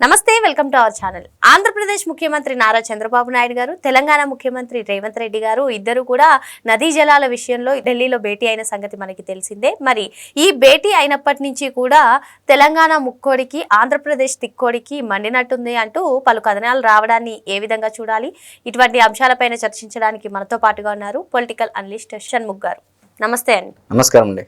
నమస్తే welcome to our channel. Andhra Pradesh ముఖ్యమంత్రి నారా చంద్రబాబు నాయుడు గారు తెలంగాణ ముఖ్యమంత్రి రేవంత్ రెడ్డి గారు ఇద్దరు కూడా నదీ జలాల విషయంలో ఢిల్లీలో భేటీ అయిన సంగతి మనకి తెలిసిందే. మరి ఈ భేటీ అయినప్పటి నుంచి కూడా తెలంగాణ ముక్కోడికి ఆంధ్రప్రదేశ్ తిక్కోడికి మండినట్టుంది అంటూ పలు కథనాలు రావడాన్ని ఏ విధంగా చూడాలి ఇటువంటి అంశాలపైన చర్చించడానికి మనతో పాటుగా ఉన్నారు పొలిటికల్ అనలిస్ట్ షణ్ముఖ్ గారు. నమస్తే అండి. నమస్కారం అండి.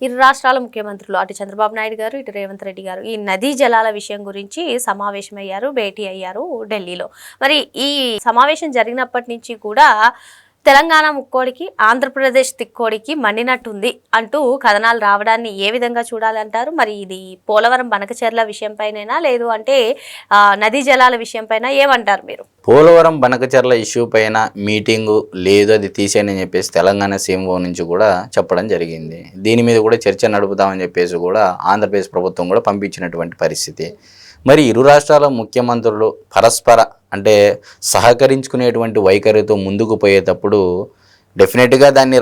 ఇరు రాష్ట్రాల ముఖ్యమంత్రులు అటు చంద్రబాబు నాయుడు గారు ఇటు రేవంత్ రెడ్డి గారు ఈ నదీ జలాల విషయం గురించి సమావేశమయ్యారు భేటీ అయ్యారు ఢిల్లీలో. మరి ఈ సమావేశం జరిగినప్పటి నుంచి కూడా తెలంగాణ ముక్కోడికి ఆంధ్రప్రదేశ్ తిక్కోడికి మండినట్టుంది అంటూ కథనాలు రావడాన్ని ఏ విధంగా చూడాలంటారు? మరి ఇది పోలవరం బనకచెర్ల విషయంపైనైనా? లేదు అంటే నదీ జలాల విషయంపైన ఏమంటారు మీరు? పోలవరం బనకచెర్ల ఇష్యూ పైన మీటింగు లేదు అది తీసేయని చెప్పేసి తెలంగాణ సీఎంఓ నుంచి కూడా చెప్పడం జరిగింది. దీని మీద కూడా చర్చ నడుపుతామని చెప్పేసి కూడా ఆంధ్రప్రదేశ్ ప్రభుత్వం కూడా పంపించినటువంటి పరిస్థితి. మరి ఇరు రాష్ట్రాల ముఖ్యమంత్రులు పరస్పర అంటే సహకరించుకునేటువంటి వైఖరితో ముందుకు పోయేటప్పుడు డెఫినెట్గా దాన్ని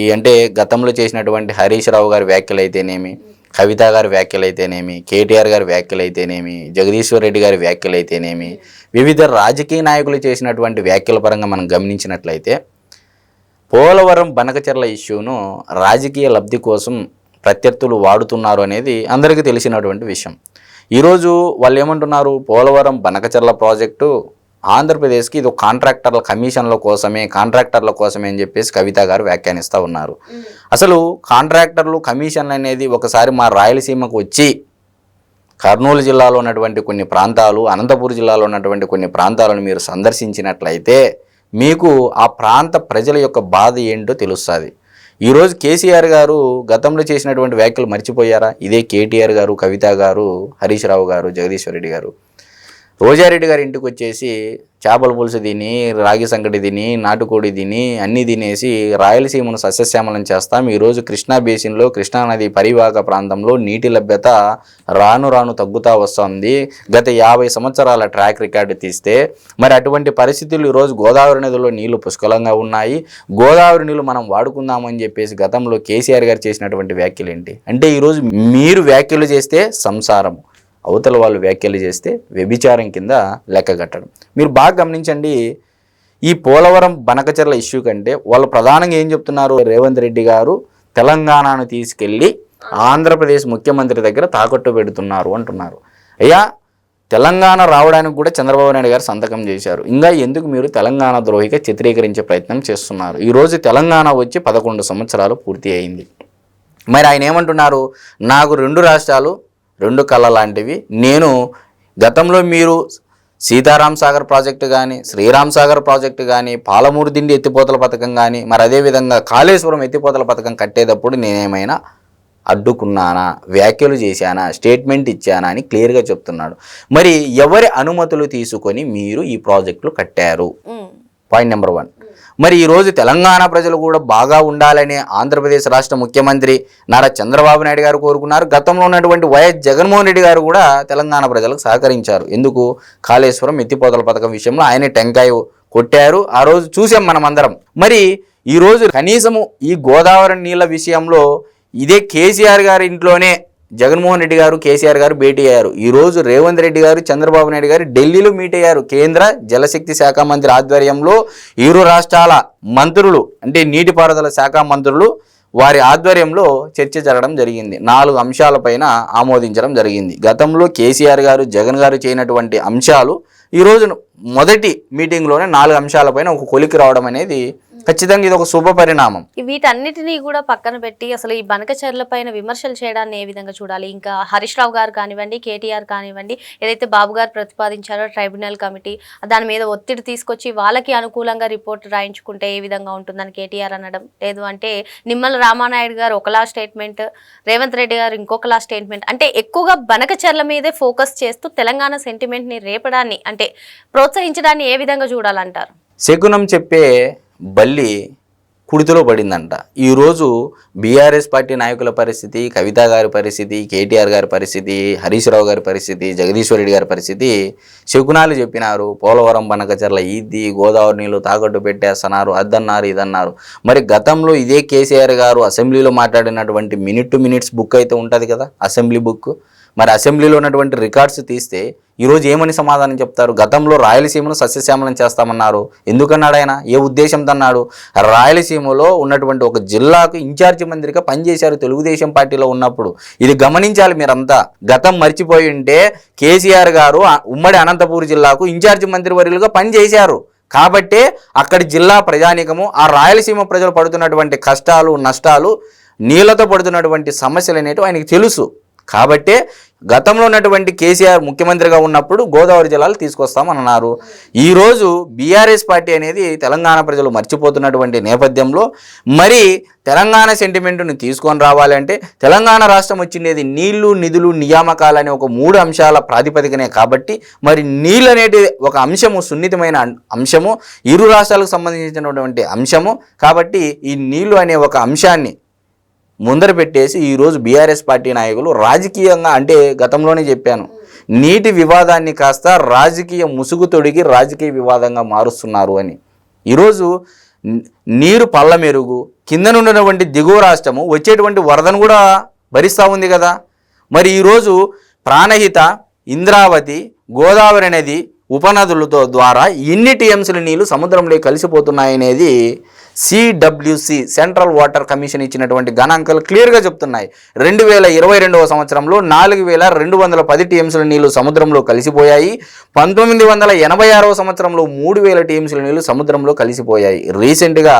ఈ అంటే గతంలో చేసినటువంటి హరీష్ రావు గారి వ్యాఖ్యలు అయితేనేమి కవిత గారి వ్యాఖ్యలు అయితేనేమి కేటీఆర్ గారి వ్యాఖ్యలు అయితేనేమి జగదీశ్వర్ రెడ్డి గారి వ్యాఖ్యలు అయితేనేమి వివిధ రాజకీయ నాయకులు చేసినటువంటి వ్యాఖ్యల పరంగా మనం గమనించినట్లయితే పోలవరం బనకచెర్ల ఇష్యూను రాజకీయ లబ్ధి కోసం ప్రత్యర్థులు వాడుతున్నారు అనేది అందరికీ తెలిసినటువంటి విషయం. ఈరోజు వాళ్ళు ఏమంటున్నారు? పోలవరం బనకచెర్ల ప్రాజెక్టు ఆంధ్రప్రదేశ్కి ఇది ఒక కాంట్రాక్టర్ల కమిషన్ల కోసమే కాంట్రాక్టర్ల కోసమే అని చెప్పేసి కవిత గారు వ్యాఖ్యానిస్తూ ఉన్నారు. అసలు కాంట్రాక్టర్లు కమిషన్లు అనేది ఒకసారి మా రాయలసీమకు వచ్చి కర్నూలు జిల్లాలో ఉన్నటువంటి కొన్ని ప్రాంతాలు అనంతపురం జిల్లాలో ఉన్నటువంటి కొన్ని ప్రాంతాలను మీరు సందర్శించినట్లయితే మీకు ఆ ప్రాంత ప్రజల యొక్క బాధ ఏంటో తెలుస్తుంది. ఈరోజు కేసీఆర్ గారు గతంలో చేసినటువంటి వ్యాఖ్యలు మర్చిపోయారా? ఇదే కేటీఆర్ గారు కవిత గారు హరీష్ రావు గారు జగదీశ్వర్ రెడ్డి గారు. రోజారెడ్డి గారి ఇంటికి వచ్చేసి చేపల పులుసు తిని రాగి సంగటి తిని నాటుకోడి తిని అన్నీ తినేసి రాయలసీమను సస్యశ్యామలం చేస్తాం. ఈరోజు కృష్ణా బేసిన్లో కృష్ణానది పరివాహక ప్రాంతంలో నీటి లభ్యత రాను రాను తగ్గుతూ వస్తుంది. గత యాభై సంవత్సరాల ట్రాక్ రికార్డు తీస్తే మరి అటువంటి పరిస్థితులు ఈరోజు గోదావరి నదిలో నీళ్ళు పుష్కలంగా ఉన్నాయి. గోదావరి నీళ్ళు మనం వాడుకుందామని చెప్పేసి గతంలో కేసీఆర్ గారు చేసినటువంటి వ్యాఖ్యలు ఏంటి అంటే ఈరోజు మీరు వ్యాఖ్యలు చేస్తే సంసారం. అవతల వాళ్ళు వ్యాఖ్యలు చేస్తే వ్యభిచారం కింద లెక్కగట్టడం మీరు బాగా గమనించండి ఈ పోలవరం బనకచర్ల ఇష్యూ కంటే వాళ్ళు ప్రధానంగా ఏం చెప్తున్నారు? రేవంత్ రెడ్డి గారు తెలంగాణను తీసుకెళ్ళి ఆంధ్రప్రదేశ్ ముఖ్యమంత్రి దగ్గర తాకట్టు పెడుతున్నారు అంటున్నారు. అయ్యా తెలంగాణ రావడానికి కూడా చంద్రబాబు నాయుడు గారు సంతకం చేశారు. ఇంకా ఎందుకు మీరు తెలంగాణ ద్రోహిగా చిత్రీకరించే ప్రయత్నం చేస్తున్నారు? ఈరోజు తెలంగాణ వచ్చి పదకొండు సంవత్సరాలు పూర్తి అయింది. మరి ఆయన ఏమంటున్నారు? నాకు రెండు రాష్ట్రాలు రెండు కళ్ళ లాంటివి. నేను గతంలో మీరు సీతారాం సాగర్ ప్రాజెక్టు కానీ శ్రీరామ్ సాగర్ ప్రాజెక్టు కానీ పాలమూరు దిండి ఎత్తిపోతల పథకం కానీ మరి అదేవిధంగా కాళేశ్వరం ఎత్తిపోతల పథకం కట్టేటప్పుడు నేనేమైనా అడ్డుకున్నానా వ్యాఖ్యలు చేశానా స్టేట్మెంట్ ఇచ్చానా అని క్లియర్గా చెప్తున్నాడు. మరి ఎవరి అనుమతులు తీసుకొని మీరు ఈ ప్రాజెక్టులు కట్టారు? Point number one. మరి ఈరోజు తెలంగాణ ప్రజలు కూడా బాగా ఉండాలని ఆంధ్రప్రదేశ్ రాష్ట్ర ముఖ్యమంత్రి నారా చంద్రబాబు నాయుడు గారు కోరుకున్నారు. గతంలో ఉన్నటువంటి వైఎస్ జగన్మోహన్ రెడ్డి గారు కూడా తెలంగాణ ప్రజలకు సహకరించారు. ఎందుకు? కాళేశ్వరం ఎత్తిపోతల పథకం విషయంలో ఆయన టెంకాయ కొట్టారు. ఆ రోజు చూసాం మనం అందరం మరి ఈరోజు కనీసము ఈ గోదావరి నీళ్ళ విషయంలో ఇదే కేసీఆర్ గారి ఇంట్లోనే జగన్మోహన్ రెడ్డి గారు కేసీఆర్ గారు భేటీ అయ్యారు. ఈరోజు రేవంత్ రెడ్డి గారు చంద్రబాబు నాయుడు గారు ఢిల్లీలో మీట్ అయ్యారు. కేంద్ర జలశక్తి శాఖ మంత్రి ఆధ్వర్యంలో ఇరు రాష్ట్రాల మంత్రులు అంటే నీటిపారుదల శాఖ మంత్రులు వారి ఆధ్వర్యంలో చర్చ జరగడం జరిగింది. నాలుగు అంశాలపైన ఆమోదించడం జరిగింది. గతంలో కేసీఆర్ గారు జగన్ గారు చేయనటువంటి అంశాలు ఈ మొదటి మీటింగ్లోనే నాలుగు అంశాలపైన ఒక కొలికి రావడం అనేది ఖచ్చితంగా ఇది ఒక శుభ పరిణామం. వీటన్నిటినీ కూడా పక్కన పెట్టి అసలు ఈ బనకచర్ల పైన విమర్శలు చేయడాన్ని ఏ విధంగా చూడాలి? ఇంకా హరీష్ రావు గారు కానివ్వండి కేటీఆర్ కానివ్వండి ఏదైతే బాబు గారు ప్రతిపాదించారో ట్రైబ్యునల్ కమిటీ దాని మీద ఒత్తిడి తీసుకొచ్చి వాళ్ళకి అనుకూలంగా రిపోర్ట్ రాయించుకుంటే ఏ విధంగా ఉంటుందని కేటీఆర్ అనడం లేదు. అంటే నిమ్మల రామానాయుడు గారు ఒకలా స్టేట్మెంట్ రేవంత్ రెడ్డి గారు ఇంకొకలా స్టేట్మెంట్. అంటే ఎక్కువగా బనకచర్ల మీదే ఫోకస్ చేస్తూ తెలంగాణ సెంటిమెంట్ని రేపడాన్ని అంటే ప్రోత్సహించడాన్ని ఏ విధంగా చూడాలంటారు? శకునం చెప్పే బల్లి కుడితిలో పడిందంట. ఈరోజు బీఆర్ఎస్ పార్టీ నాయకుల పరిస్థితి కవిత గారి పరిస్థితి కేటీఆర్ గారి పరిస్థితి హరీష్ రావు గారి పరిస్థితి జగదీశ్వరరెడ్డి గారి పరిస్థితి శకునాలు చెప్పినారు. పోలవరం బనకచర్ల ఇది గోదావరి నీళ్ళు తాకట్టు పెట్టేస్తున్నారు అదన్నారు ఇదన్నారు. మరి గతంలో ఇదే కేసీఆర్ గారు అసెంబ్లీలో మాట్లాడినటువంటి మినిట్ టు మినిట్స్ బుక్ అయితే ఉంటుంది కదా అసెంబ్లీ బుక్. మరి అసెంబ్లీలో ఉన్నటువంటి రికార్డ్స్ తీస్తే ఈరోజు ఏమని సమాధానం చెప్తారు? గతంలో రాయలసీమను సస్యశ్యామలం చేస్తామన్నారు. ఎందుకన్నాడు ఆయన? ఏ ఉద్దేశంతో అన్నాడు? రాయలసీమలో ఉన్నటువంటి ఒక జిల్లాకు ఇన్ఛార్జి మంత్రిగా పనిచేశారు తెలుగుదేశం పార్టీలో ఉన్నప్పుడు. ఇది గమనించాలి మీరంతా. గతం మర్చిపోయి ఉంటే కేసీఆర్ గారు ఉమ్మడి అనంతపూర్ జిల్లాకు ఇన్ఛార్జి మంత్రివర్యులుగా పనిచేశారు. కాబట్టే అక్కడి జిల్లా ప్రజానీకము ఆ రాయలసీమ ప్రజలు పడుతున్నటువంటి కష్టాలు నష్టాలు నీళ్ళతో పడుతున్నటువంటి సమస్యలు అనేటివి ఆయనకి తెలుసు. కాబట్టే గతంలో ఉన్నటువంటి కేసీఆర్ ముఖ్యమంత్రిగా ఉన్నప్పుడు గోదావరి జిల్లాలు తీసుకొస్తామన్నారు ఈరోజు బీఆర్ఎస్ పార్టీ అనేది తెలంగాణ ప్రజలు మర్చిపోతున్నటువంటి నేపథ్యంలో మరి తెలంగాణ సెంటిమెంట్ను తీసుకొని రావాలంటే తెలంగాణ రాష్ట్రం వచ్చిండేది నీళ్ళు నిధులు నియామకాలు అనే ఒక మూడు అంశాల ప్రాతిపదికనే కాబట్టి మరి నీళ్ళు అనేది ఒక అంశము సున్నితమైన అంశము ఇరు రాష్ట్రాలకు సంబంధించినటువంటి అంశము కాబట్టి ఈ నీళ్ళు అనే ఒక అంశాన్ని ముందర పెట్టేసి ఈరోజు బీఆర్ఎస్ పార్టీ నాయకులు రాజకీయంగా అంటే గతంలోనే చెప్పాను నీటి వివాదాన్ని కాస్త రాజకీయ ముసుగు తొడిగి రాజకీయ వివాదంగా మారుస్తున్నారు అని. ఈరోజు నీరు పళ్ళ మెరుగు కింద నుండినటువంటి దిగువ రాష్ట్రము వచ్చేటువంటి వరదను కూడా భరిస్తూ ఉంది కదా. మరి ఈరోజు ప్రాణహిత ఇంద్రావతి గోదావరి నది ఉపనదులతో ద్వారా ఎన్ని టీఎంసీల నీళ్ళు సముద్రంలో కలిసిపోతున్నాయనేది సిడబ్ల్యూసి సెంట్రల్ వాటర్ కమిషన్ ఇచ్చినటువంటి గణాంకాలు క్లియర్గా చెప్తున్నాయి. రెండు వేల ఇరవై రెండవ సంవత్సరంలో నాలుగు వేల రెండు వందల పది టీఎంసీల నీళ్ళు సముద్రంలో కలిసిపోయాయి. పంతొమ్మిది వందల ఎనభై ఆరవ సంవత్సరంలో మూడు వేల టీఎంసీల నీళ్ళు సముద్రంలో కలిసిపోయాయి. రీసెంట్గా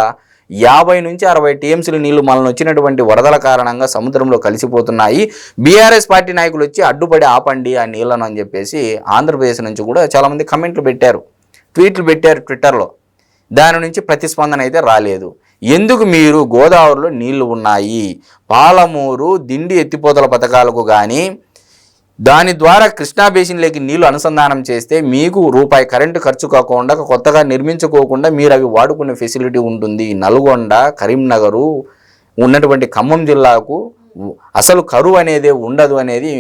యాభై నుంచి అరవై టీఎంసీలు నీళ్ళు మనల్ని వచ్చినటువంటి వరదల కారణంగా సముద్రంలో కలిసిపోతున్నాయి. బీఆర్ఎస్ పార్టీ నాయకులు వచ్చి అడ్డుపడి ఆపండి ఆ నీళ్ళను అని చెప్పేసి ఆంధ్రప్రదేశ్ నుంచి కూడా చాలామంది కమెంట్లు పెట్టారు. ట్వీట్లు పెట్టారు ట్విట్టర్లో. దాని నుంచి ప్రతిస్పందన అయితే రాలేదు. ఎందుకు మీరు గోదావరిలో నీళ్ళు ఉన్నాయి? పాలమూరు దిండి ఎత్తిపోతల పథకాలకు కానీ దాని ద్వారా కృష్ణా బేసిన్లోకి నీళ్ళు అనుసంధానం చేస్తే మీకు రూపాయి కరెంటు ఖర్చు కాకుండా కొత్తగా నిర్మించుకోకుండా మీరు అవి వాడుకునే ఫెసిలిటీ ఉంటుంది. నల్గొండ కరీంనగరు ఉన్నటువంటి ఖమ్మం జిల్లాకు అసలు కరువు అనేది ఉండదు అనేది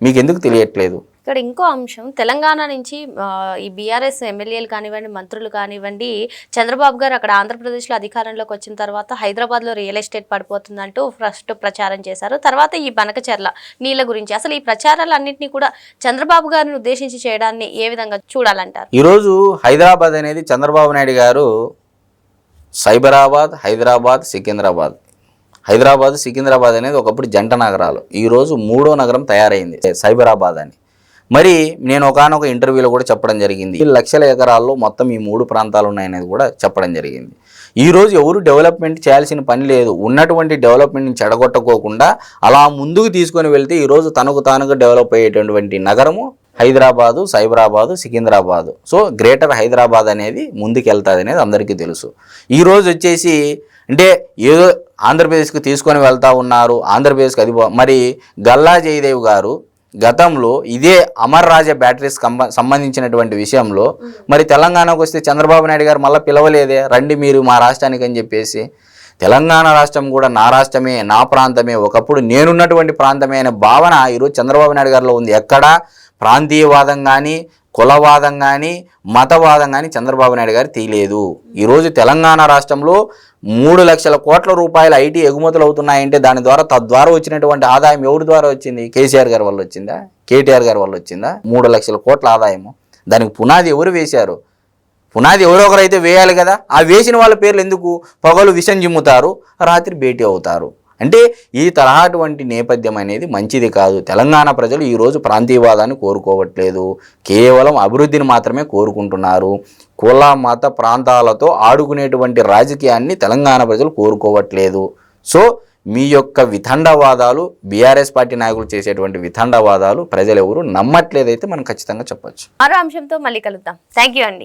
మీకు ఎందుకు తెలియట్లేదు? ఇక్కడ ఇంకో అంశం తెలంగాణ నుంచి ఈ బీఆర్ఎస్ ఎమ్మెల్యేలు కానివ్వండి మంత్రులు కానివ్వండి చంద్రబాబు గారు అక్కడ ఆంధ్రప్రదేశ్లో అధికారంలోకి వచ్చిన తర్వాత హైదరాబాద్లో రియల్ ఎస్టేట్ పడిపోతుందంటూ ఫస్ట్ ప్రచారం చేశారు. తర్వాత ఈ బనకచర్ల నీళ్ళ గురించి అసలు ఈ ప్రచారాలన్నింటినీ కూడా చంద్రబాబు గారిని ఉద్దేశించి చేయడాన్ని ఏ విధంగా చూడాలంటారు? ఈరోజు హైదరాబాద్ అనేది చంద్రబాబు నాయుడు గారు సైబరాబాద్ హైదరాబాద్ సికింద్రాబాద్. హైదరాబాద్ సికింద్రాబాద్ అనేది ఒకప్పుడు జంట నగరాలు. ఈరోజు మూడో నగరం తయారైంది సైబరాబాద్ అని. మరి నేను ఒకనొక ఇంటర్వ్యూలో కూడా చెప్పడం జరిగింది. ఈ లక్షల ఎకరాల్లో మొత్తం ఈ మూడు ప్రాంతాలు ఉన్నాయనేది కూడా చెప్పడం జరిగింది. ఈరోజు ఎవరు డెవలప్మెంట్ చేయాల్సిన పని లేదు. ఉన్నటువంటి డెవలప్మెంట్ని చెడగొట్టకోకుండా అలా ముందుకు తీసుకొని వెళ్తే ఈరోజు తనకు తానుగా డెవలప్ అయ్యేటటువంటి నగరము హైదరాబాదు సైబరాబాదు సికింద్రాబాదు. సో గ్రేటర్ హైదరాబాద్ అనేది ముందుకెళ్తుంది అనేది అందరికీ తెలుసు. ఈరోజు వచ్చేసి అంటే ఏదో ఆంధ్రప్రదేశ్కి తీసుకొని వెళ్తా ఉన్నారు. ఆంధ్రప్రదేశ్కి అది మరి గల్లా జయదేవ్ గారు గతంలో ఇదే అమర్ రాజా బ్యాటరీస్ సంబంధించినటువంటి విషయంలో మరి తెలంగాణకు వస్తే చంద్రబాబు నాయుడు గారు మళ్ళీ పిలవలేదే రండి మీరు మా రాష్ట్రానికి అని చెప్పేసి. తెలంగాణ రాష్ట్రం కూడా నా రాష్ట్రమే నా ప్రాంతమే ఒకప్పుడు నేనున్నటువంటి ప్రాంతమే అనే భావన ఈరోజు చంద్రబాబు నాయుడు గారిలో ఉంది. ఎక్కడా ప్రాంతీయవాదం కానీ కులవాదం కానీ మతవాదం కానీ చంద్రబాబు నాయుడు గారు తీయలేదు ఈరోజు తెలంగాణ రాష్ట్రంలో మూడు లక్షల కోట్ల రూపాయల ఐటీ ఎగుమతులు అవుతున్నాయంటే దాని ద్వారా తద్వారా వచ్చినటువంటి ఆదాయం ఎవరి ద్వారా వచ్చింది? కేసీఆర్ గారి వల్ల వచ్చిందా? కేటీఆర్ గారి వల్ల వచ్చిందా? మూడు లక్షల కోట్ల ఆదాయము. దానికి పునాది ఎవరు వేశారు? పునాది ఎవరో అయితే వేయాలి కదా. ఆ వేసిన వాళ్ళ పేర్లు ఎందుకు? పగలు విషం జిమ్ముతారు రాత్రి భేటీ అవుతారు. అంటే ఈ తరహాటువంటి నేపథ్యం అనేది మంచిది కాదు. తెలంగాణ ప్రజలు ఈరోజు ప్రాంతీయవాదాన్ని కోరుకోవట్లేదు. కేవలం అభివృద్ధిని మాత్రమే కోరుకుంటున్నారు. కుల మత ప్రాంతాలతో ఆడుకునేటువంటి రాజకీయాన్ని తెలంగాణ ప్రజలు కోరుకోవట్లేదు. సో మీ యొక్క వితండవాదాలు బీఆర్ఎస్ పార్టీ నాయకులు చేసేటువంటి వితండవాదాలు ప్రజలు ఎవరు నమ్మట్లేదైతే మనం ఖచ్చితంగా చెప్పొచ్చు. మరో అంశంతో మళ్ళీ కలుద్దాం. థ్యాంక్ యూ అండి.